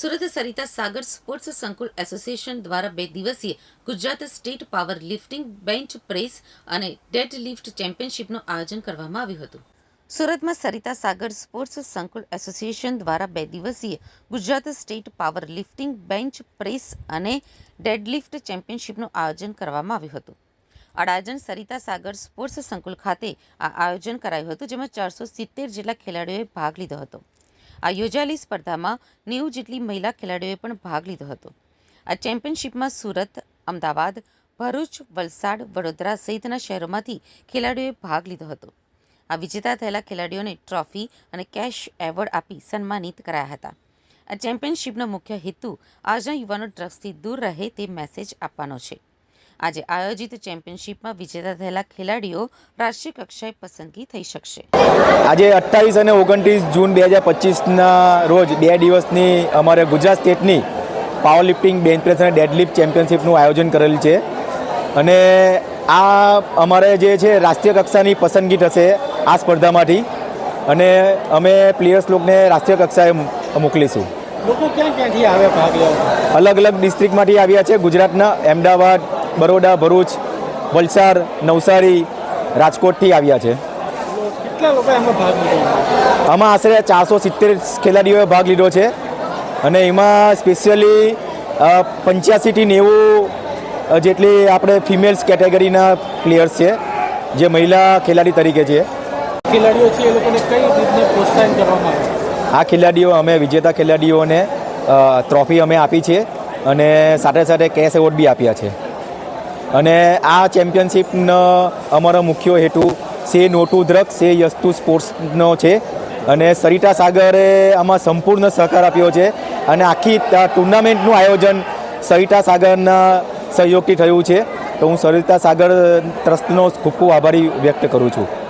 Surat Sarita Sagar sports સંકુલ association દ્વારા બે દિવસીય Gujarat state powerlifting bench press અને ડેડ લિફ્ટ ચેમ્પિયનશિપનું આયોજન કરવામાં આવ્યું હતું. સુરતમાં સરિતા સાગર સ્પોર્ટ્સ સંકુલ એસોસિએશન દ્વારા બે દિવસીય Gujarat state power lifting bench press અને ડેડલિફ્ટ ચેમ્પિયનશિપનું આયોજન કરવામાં આવ્યું હતું. અડાજણ સરિતા સાગર સ્પોર્ટ્સ સંકુલ ખાતે આ આયોજન કરાયું હતું, જેમાં ચારસો સિત્તેર જેટલા ખેલાડીઓએ ભાગ લીધો હતો. આ યોજાયેલી સ્પર્ધામાં નેવું જેટલી મહિલા ખેલાડીઓએ પણ ભાગ લીધો હતો. આ ચેમ્પિયનશિપમાં સુરત, અમદાવાદ, ભરૂચ, વલસાડ, વડોદરા સહિતના શહેરોમાંથી ખેલાડીઓએ ભાગ લીધો હતો. આ વિજેતા થયેલા ખેલાડીઓને ટ્રોફી અને કેશ એવોર્ડ આપી સન્માનિત કરાયા હતા. આ ચેમ્પિયનશિપનો મુખ્ય હેતુ આજના યુવાનો ડ્રગ્સથી દૂર રહે તે મેસેજ આપવાનો છે. આજે આયોજિત ચેમ્પિયનશિપમાં વિજેતા થયેલા ખેલાડીઓ રાષ્ટ્રીય કક્ષાએ પસંદગી થઈ શકશે. આજે અઠ્ઠાવીસ અને ઓગણત્રીસ જૂન બે હજાર પચીસના રોજ બે દિવસની અમારે ગુજરાત સ્ટેટની પાવર લિફ્ટિંગ બેન્ચ પ્રેસ અને ડેડલિફ્ટ ચેમ્પિયનશિપનું આયોજન કરેલ છે. અને આ અમારે જે છે રાષ્ટ્રીય કક્ષાની પસંદગી થશે આ સ્પર્ધામાંથી. અને અમે પ્લેયર્સ લોકોને રાષ્ટ્રીય કક્ષાએ મોકલીશું. લોકો ક્યાં ક્યાંથી આવે ભાગ લેવા? અલગ અલગ ડિસ્ટ્રિક્ટમાંથી આવ્યા છે ગુજરાતના અમદાવાદ બરોડા ભરૂચ વલસાડ નવસારી રાજકોટથી આવ્યા છે. આમાં આશરે ચારસો સિત્તેર ખેલાડીઓએ ભાગ લીધો છે. અને એમાં સ્પેશિયલી પંચ્યાસીથી નેવું જેટલી આપણે ફિમેલ્સ કેટેગરીના પ્લેયર્સ છે જે મહિલા ખેલાડી તરીકે છે. ખેલાડીઓ છે એ લોકોને કઈ રીતને પ્રોત્સાહન કરવામાં આવે? આ ખેલાડીઓ અમે વિજેતા ખેલાડીઓને ટ્રોફી અમે આપી છે અને સાથે સાથે કેશ એવોર્ડ બી આપ્યા છે. અને આ ચેમ્પિયનશિપનો અમારો મુખ્ય હેતુ say no to drugs say yes to સ્પોર્ટ્સનો છે. અને સરિતા સાગરે આમાં સંપૂર્ણ સહકાર આપ્યો છે. અને આખી ટુર્નામેન્ટનું આયોજન સરિતા સાગરના સહયોગથી થયું છે. તો હું સરિતા સાગર ટ્રસ્ટનો ખૂબ ખૂબ આભારી વ્યક્ત કરું છું.